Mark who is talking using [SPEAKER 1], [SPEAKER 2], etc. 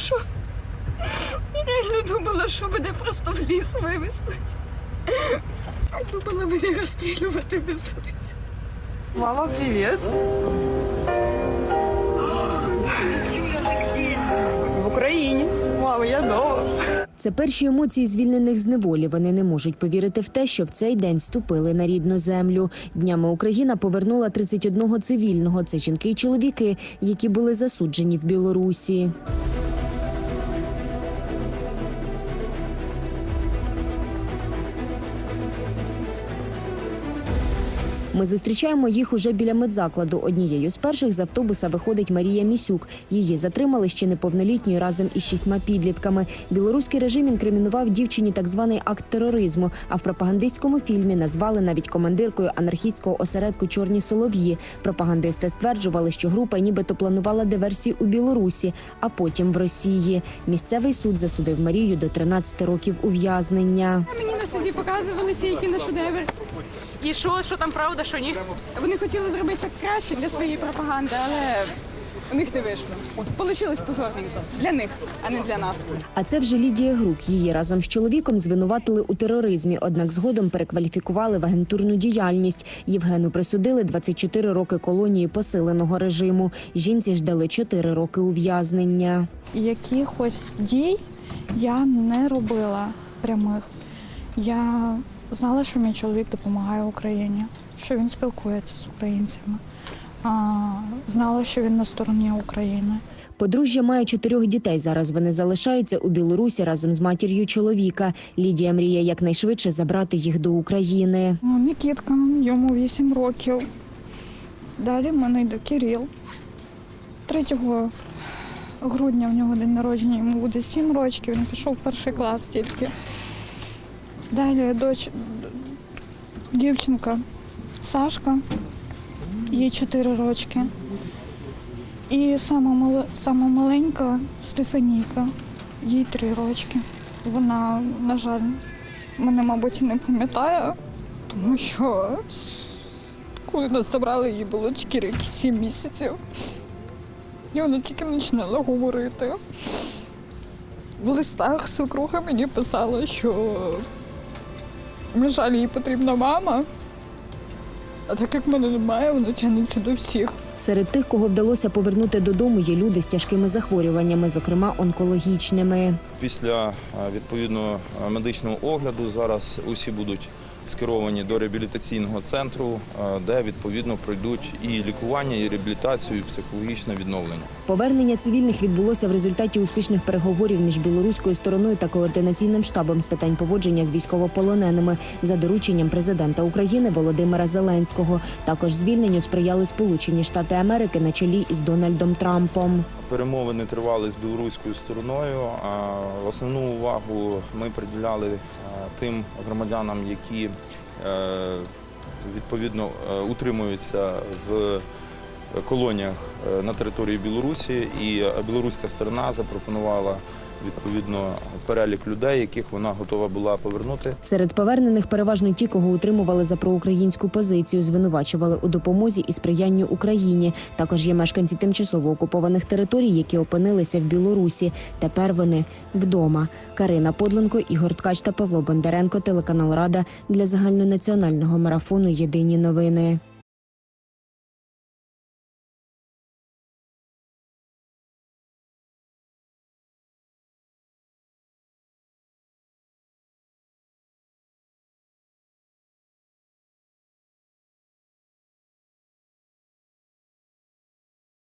[SPEAKER 1] що я реально думала, що мене просто в ліс вивезуть. Думала, мене розстрілювати везуть.
[SPEAKER 2] Мама, привет. В Україні. Мама, я дома.
[SPEAKER 3] Це перші емоції звільнених з неволі. Вони не можуть повірити в те, що в цей день ступили на рідну землю. Днями Україна повернула 31 цивільного. Це жінки і чоловіки, які були засуджені в Білорусі. Ми зустрічаємо їх уже біля медзакладу. Однією з перших з автобуса виходить Марія Місюк. Її затримали ще неповнолітньою разом із шістьма підлітками. Білоруський режим інкримінував дівчині так званий акт тероризму. А в пропагандистському фільмі назвали навіть командиркою анархістського осередку Чорні солов'ї. Пропагандисти стверджували, що група нібито планувала диверсії у Білорусі, а потім в Росії. Місцевий суд засудив Марію до 13 років ув'язнення.
[SPEAKER 4] Мені на суді показували ці кіношедеври.
[SPEAKER 1] І що, що там правда, що ні?
[SPEAKER 4] Вони хотіли зробити це краще для своєї пропаганди, але у них не вийшло. Получилось позорненько. Для них, а не для нас.
[SPEAKER 3] А це вже Лідія Грук. Її разом з чоловіком звинуватили у тероризмі, однак згодом перекваліфікували в агентурну діяльність. Євгену присудили 24 роки колонії посиленого режиму. Жінці ж дали 4 роки ув'язнення.
[SPEAKER 5] якихось дій я не робила прямих. Я знала, що мій чоловік допомагає Україні, що він спілкується з українцями. А, знала, що він на стороні України.
[SPEAKER 3] Подружжя має чотирьох дітей. Зараз вони залишаються у Білорусі разом з матір'ю чоловіка. Лідія мріє якнайшвидше забрати їх до України.
[SPEAKER 5] Ну, Нікітка, йому 8 років. Далі в мене йде Кирил. 3 грудня в нього день народження, йому буде 7 років, він пішов в перший клас тільки. Далі доч... дівчинка Сашка, їй 4 рочки. І сама, мал... сама маленька Стефанійка, їй 3 рочки. Вона, на жаль, мене, мабуть, не пам'ятає, тому що коли нас забрали, їй було тільки рік 7 місяців. І вона тільки починала говорити. В листах свекруха мені писала, що, на жаль, їй потрібна мама. А так як мене немає, вона тягнеться до всіх.
[SPEAKER 3] Серед тих, кого вдалося повернути додому, є люди з тяжкими захворюваннями, зокрема онкологічними.
[SPEAKER 6] Після відповідного медичного огляду зараз усі будуть скеровані до реабілітаційного центру, е, де відповідно пройдуть і лікування, і реабілітацію, і психологічне відновлення.
[SPEAKER 3] Повернення цивільних відбулося в результаті успішних переговорів між білоруською стороною та координаційним штабом з питань поводження з військовополоненими за дорученням президента України Володимира Зеленського. Також звільненню сприяли Сполучені Штати Америки на чолі із Дональдом Трампом.
[SPEAKER 6] Перемовини тривали з білоруською стороною. Основну увагу ми приділяли е, тим громадянам, які е, відповідно е, утримуються в колоніях на території Білорусі, і білоруська сторона запропонувала відповідно перелік людей, яких вона готова була повернути.
[SPEAKER 3] Серед повернених переважно ті, кого утримували за проукраїнську позицію, звинувачували у допомозі і сприянню Україні. Також є мешканці тимчасово окупованих територій, які опинилися в Білорусі. Тепер вони вдома. Карина Подленко, Ігор Ткач та Павло Бондаренко. Телеканал Рада для загальнонаціонального марафону Єдині новини.